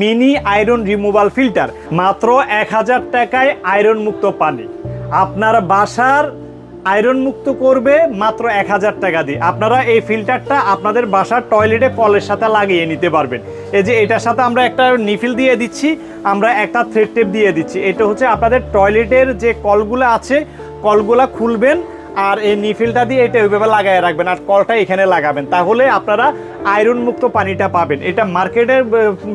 Mini iron removal filter, মাত্র এক হাজার টাকায় আয়রন মুক্ত পানি। আপনার বাসার আয়রন মুক্ত করবে মাত্র এক হাজার টাকা দিয়ে। আপনারা এই ফিল্টারটা আপনাদের বাসার টয়লেটে কলের সাথে লাগিয়ে নিতে পারবেন। এই যে এটার সাথে আমরা একটা নিফিল দিয়ে দিচ্ছি, আমরা একটা থ্রেড টেপ দিয়ে দিচ্ছি। এটা হচ্ছে আপনাদের টয়লেটের যে কলগুলো আছে, কলগুলা খুলবেন আর এই নিফিলটা দিয়ে এটা ওইভাবে লাগায় রাখবেন আর কলটা এখানে লাগাবেন। তাহলে আপনারা আয়রন মুক্ত পানিটা পাবেন। এটা মার্কেটে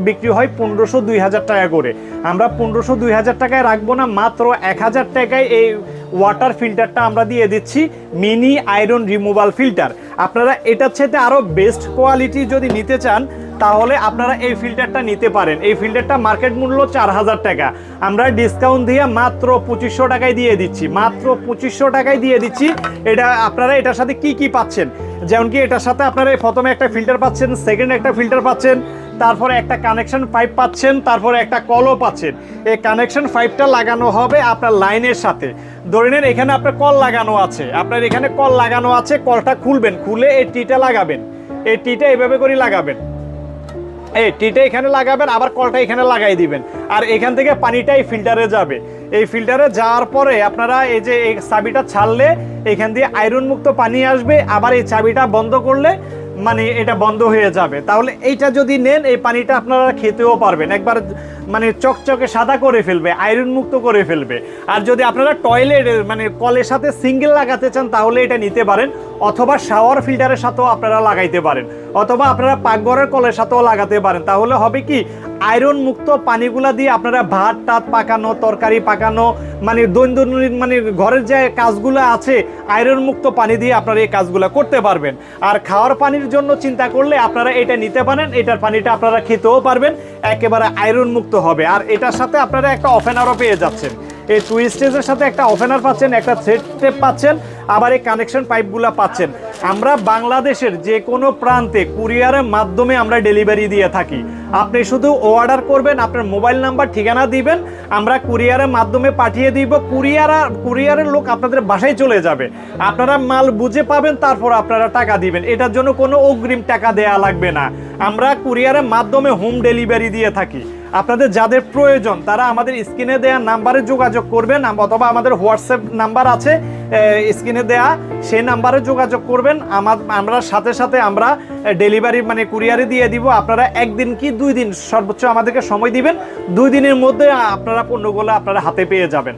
বিক্রি হয় পনেরোশো দুই হাজার টাকা করে। আমরা পনেরোশো দুই হাজার টাকায় রাখব না, মাত্র এক হাজার টাকায় এই ওয়াটার ফিল্টারটা আমরা দিয়ে দিচ্ছি মিনি আয়রন রিমুভাল ফিল্টার আপনারা এটার সাথে আরও বেস্ট কোয়ালিটি যদি নিতে চান তাহলে আপনারা এই ফিল্টারটা নিতে পারেন। এই ফিল্টারটা মার্কেট মূল্য চার হাজার টাকা। আমরা ডিসকাউন্ট দিয়ে মাত্র পঁচিশশো টাকায় দিয়ে দিচ্ছি। মাত্র পঁচিশশো টাকায় দিয়ে দিচ্ছি। এটা আপনারা এটার সাথে কি কি পাচ্ছেন? যেমন কি এটার সাথে আপনারা এই প্রথমে একটা ফিল্টার পাচ্ছেন সেকেন্ড একটা ফিল্টার পাচ্ছেন, তারপরে একটা কানেকশন পাইপ পাচ্ছেন, তারপরে একটা কলও পাচ্ছেন। এই কানেকশন পাইপটা লাগানো হবে আপনার লাইনের সাথে। ধরে নেন এখানে আপনার কল লাগানো আছে। আপনার এখানে কল লাগানো আছে, কলটা খুলবেন, খুলে এই টিটা লাগাবেন। এই টিটা এভাবে করে লাগাবেন। এই টিটা এখানে লাগাবেন, আবার কলটা এখানে লাগাই দিবেন। আর এখান থেকে পানিটাই ফিল্টারে যাবে। এই ফিল্টারে যাওয়ার পরে আপনারা এই যে এই চাবিটা ছাড়লে এখান দিয়ে আয়রন মুক্ত পানি আসবে, আবার এই চাবিটা বন্ধ করলে মানে এটা বন্ধ হয়ে যাবে। তাহলে এইটা যদি নেন, এই পানিটা আপনারা খেতেও পারবেন। একবার মানে চকচকে সাদা করে ফেলবে আয়রন মুক্ত করে ফেলবে। আর যদি আপনারা টয়লেট মানে কলের সাথে সিঙ্গেল লাগাতে চান, তাহলে এটা নিতে পারেন। অথবা শাওয়ার ফিল্টারের সাথেও আপনারা লাগাইতে পারেন। অথবা আপনারা পাকঘরের কলের সাথেও লাগাতে পারেন। তাহলে হবে কি আয়রন মুক্ত পানিগুলা দিয়ে আপনারা ভাত, টাত পাকানো, তরকারি পাকানো মানে দৈনন্দিন মানে ঘরের যে কাজগুলো আছে আয়রন মুক্ত পানি দিয়ে আপনারা এই কাজগুলো করতে পারবেন। আর খাওয়ার পানির জন্য চিন্তা করলে আপনারা এটা নিতে পারেন। এটার পানিটা আপনারা খেতেও পারবেন। একেবারে আয়রন মুক্ত হবে। আর এটার সাথে আপনারা একটা অফেনারও পেয়ে যাচ্ছেন। এই টুইস্টেজের সাথে একটা অফেনার পাচ্ছেন, একটা থ্রেড টেপ পাচ্ছেন, আবার এই কানেকশন পাইপগুলো পাচ্ছেন। আমরা বাংলাদেশের যে কোনো প্রান্তে কুরিয়ারের মাধ্যমে আমরা ডেলিভারি দিয়ে থাকি। আপনি শুধু অর্ডার করবেন, আপনার মোবাইল নাম্বার ঠিকানা দিবেন, আমরা কুরিয়ারের মাধ্যমে পাঠিয়ে দিব কুরিয়ার কুরিয়ারের লোক আপনাদের বাসায় চলে যাবে। আপনারা মাল বুঝে পাবেন, তারপর আপনারা টাকা দিবেন। এটার জন্য কোনো অগ্রিম টাকা দেয়া লাগবে না। আমরা কুরিয়ারের মাধ্যমে হোম ডেলিভারি দিয়ে থাকি। আপনাদের যাদের প্রয়োজন, তারা আমাদের স্ক্রিনে দেওয়া নাম্বারে যোগাযোগ করবেন, অথবা আমাদের হোয়াটসঅ্যাপ নাম্বার আছে। স্ক্রিনে দেয়া, সেই নাম্বারে যোগাযোগ করবেন। আমার, আমরা সাথে সাথে আমরা ডেলিভারি মানে কুরিয়ারে দিয়ে দিব। আপনারা একদিন কি দুই দিন সর্বোচ্চ আমাদেরকে সময় দিবেন। দুই দিনের মধ্যে আপনারা পণ্যগুলো আপনারা হাতে পেয়ে যাবেন।